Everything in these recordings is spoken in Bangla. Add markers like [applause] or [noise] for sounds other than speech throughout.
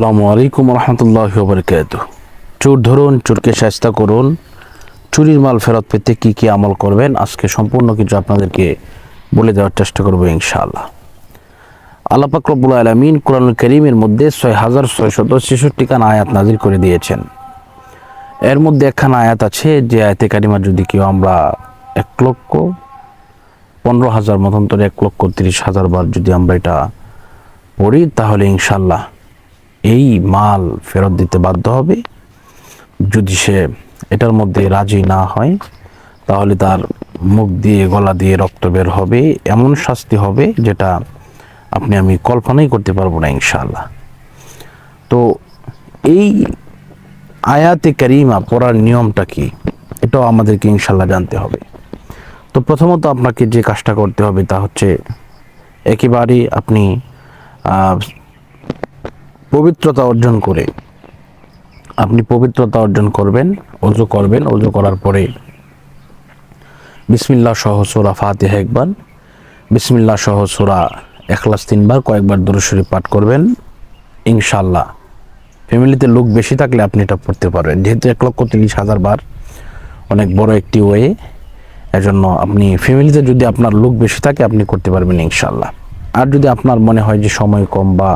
আসসালামু আলাইকুম রহমতুল্লাহ বরকাত চোর ধরুন, চোরকে চেষ্টা করুন, চুরির মাল ফেরত পেতে কি কি আমল করবেন, আজকে সম্পূর্ণ কিছু আপনাদেরকে বলে দেওয়ার চেষ্টা করব ইনশাআল্লাহ। আল্লাহ পাক রব্বুল আলমিন কোরআনুল করিমের মধ্যে ছয় হাজার ছয়শত ছেষট্টি খান আয়াত নাজির করে দিয়েছেন। এর মধ্যে একখান আয়াত আছে, যে আয়াতে কারিমা যদি কেউ আমরা এক লক্ষ, পনেরো হাজার মতন্তরে এক লক্ষ তিরিশ হাজার বার যদি আমরা এটা পড়ি, তাহলে ইনশাল্লাহ এই মাল ফেরত দিতে বাধ্য হবে। যদি সে এটার মধ্যে রাজি না হয়, তাহলে তার মুখ দিয়ে, গলা দিয়ে রক্ত বের হবে। এমন শাস্তি হবে যেটা আপনি আমি কল্পনাই করতে পারব না ইনশাল্লাহ তো এই আয়াতে কারিমা পড়ার নিয়মটা কি? এটাও আমাদেরকে ইনশাল্লাহ জানতে হবে। তো প্রথমত আপনাকে যে কাজটা করতে হবে তা হচ্ছে একেবারেই আপনি পবিত্রতা অর্জন করে। আপনি পবিত্রতা অর্জন করবেন, অজু করবেন, অজু করার পরে বিসমিল্লাহ সহ সুরা ফাতিহা একবার, বিসমিল্লাহ সহ সুরা এখলাস তিনবার, কয়েকবার দরুশরী পাঠ করবেন ইনশাল্লাহ ফ্যামিলিতে লোক বেশি থাকলে আপনি এটা পড়তে পারবেন। যেহেতু এক লক্ষ তিরিশ হাজার বার অনেক বড় একটি ওয়ে, এজন্য আপনি ফ্যামিলিতে যদি আপনার লোক বেশি থাকে, আপনি করতে পারবেন ইনশাল্লাহ আর যদি আপনার মনে হয় যে সময় কম বা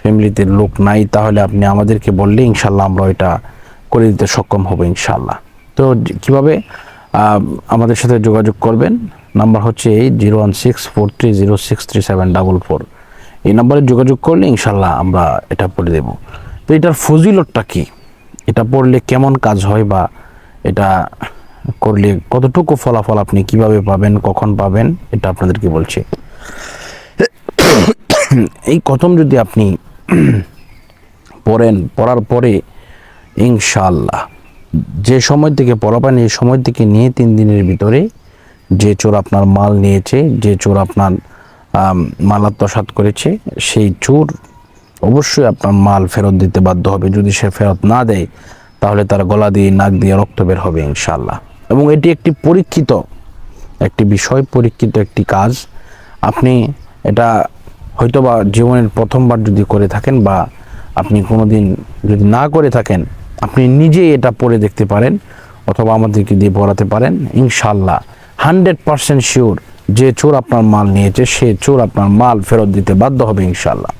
ফ্যামিলিতে লোক নাই, তাহলে আপনি আমাদেরকে বললে ইনশাল্লাহ আমরা এটা করে দিতে সক্ষম হব ইনশাল্লাহ। তো কীভাবে? আমাদের সাথে যোগাযোগ করবেন। নাম্বার হচ্ছে এই zero one six four three zero six three seven double four. এই নাম্বারে যোগাযোগ করলে ইনশাল্লাহ আমরা এটা পড়ে দেব। তো এটার ফজিলতটা কি? এটা পড়লে কেমন কাজ হয় বা এটা করলে কতটুকু ফলাফল আপনি কীভাবে পাবেন, কখন পাবেন, এটা আপনাদেরকে বলছি। [coughs] এই কথম যদি আপনি [clears throat] পড়েন পড়ার পরে ইনশাল্লাহ যে সময় থেকে পড়াবেন এই সময় থেকে নিয়ে তিন দিনের ভিতরে যে চোর আপনার মাল নিয়েছে যে চোর আপনার আম, মাল আত্মসাৎ করেছে সেই চোর অবশ্যই আপনার মাল ফেরত দিতে বাধ্য হবে। যদি সে ফেরত না দেয় তাহলে তার গলা দিয়ে নাক দিয়ে রক্ত বের হবে ইনশাল্লাহ এবং এটি একটি পরীক্ষিত একটি বিষয় পরীক্ষিত একটি কাজ। আপনি এটা হয়তোবা জীবনের প্রথমবার যদি করে থাকেন বা আপনি কোনোদিন যদি না করে থাকেন, আপনি নিজেই এটা পড়ে দেখতে পারেন অথবা আমাদেরকে দিয়ে পড়াতে পারেন ইনশাল্লাহ হান্ড্রেড পারসেন্ট শিওর যে চোর আপনার মাল নিয়েছে, সে চোর আপনার মাল ফেরত দিতে বাধ্য হবে ইনশাল্লাহ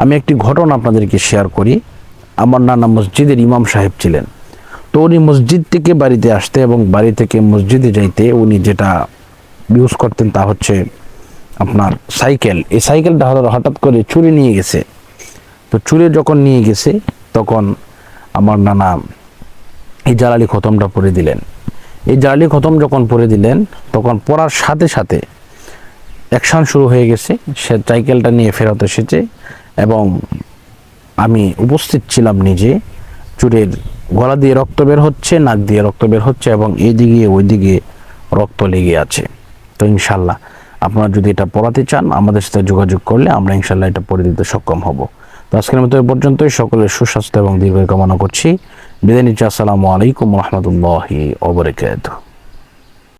আমি একটি ঘটনা আপনাদেরকে শেয়ার করি। আমার নানা মসজিদের ইমাম সাহেব ছিলেন। তো উনি মসজিদ থেকে বাড়িতে আসতে এবং বাড়ি থেকে মসজিদে যাইতে উনি যেটা ইউজ করতেন তা হচ্ছে আপনার সাইকেল, এই সাইকেলটা হঠাৎ- করে চুরি নিয়ে গেছে। তো চুরি যখন নিয়ে গেছে, তখন আমার নানা এই জালালি খতমটা পরে দিলেন। এই জালালি খতম যখন পরে দিলেন, তখন পড়ার সাথে সাথে অ্যাকশন শুরু হয়ে গেছে। সে সাইকেলটা নিয়ে ফেরত এসেছে এবং আমি উপস্থিত ছিলাম নিজে। চুরের গলা দিয়ে রক্ত বের হচ্ছে, নাক দিয়ে রক্ত বের হচ্ছে এবং এইদিকে ওইদিকে রক্ত লেগে আছে। তো ইনশাল্লাহ আপনারা যদি এটা পড়াতে চান, আমাদের সাথে যোগাযোগ করলে আমরা ইনশাল্লাহ এটা পড়ে দিতে সক্ষম হব। তো আজকের মতো এ পর্যন্তই। সকলের সুস্বাস্থ্য এবং দীর্ঘ কামনা করছি। বিদায় নিচ্ছি। আসসালামু আলাইকুম রহমতুল্লাহি ওবরাকাতুহ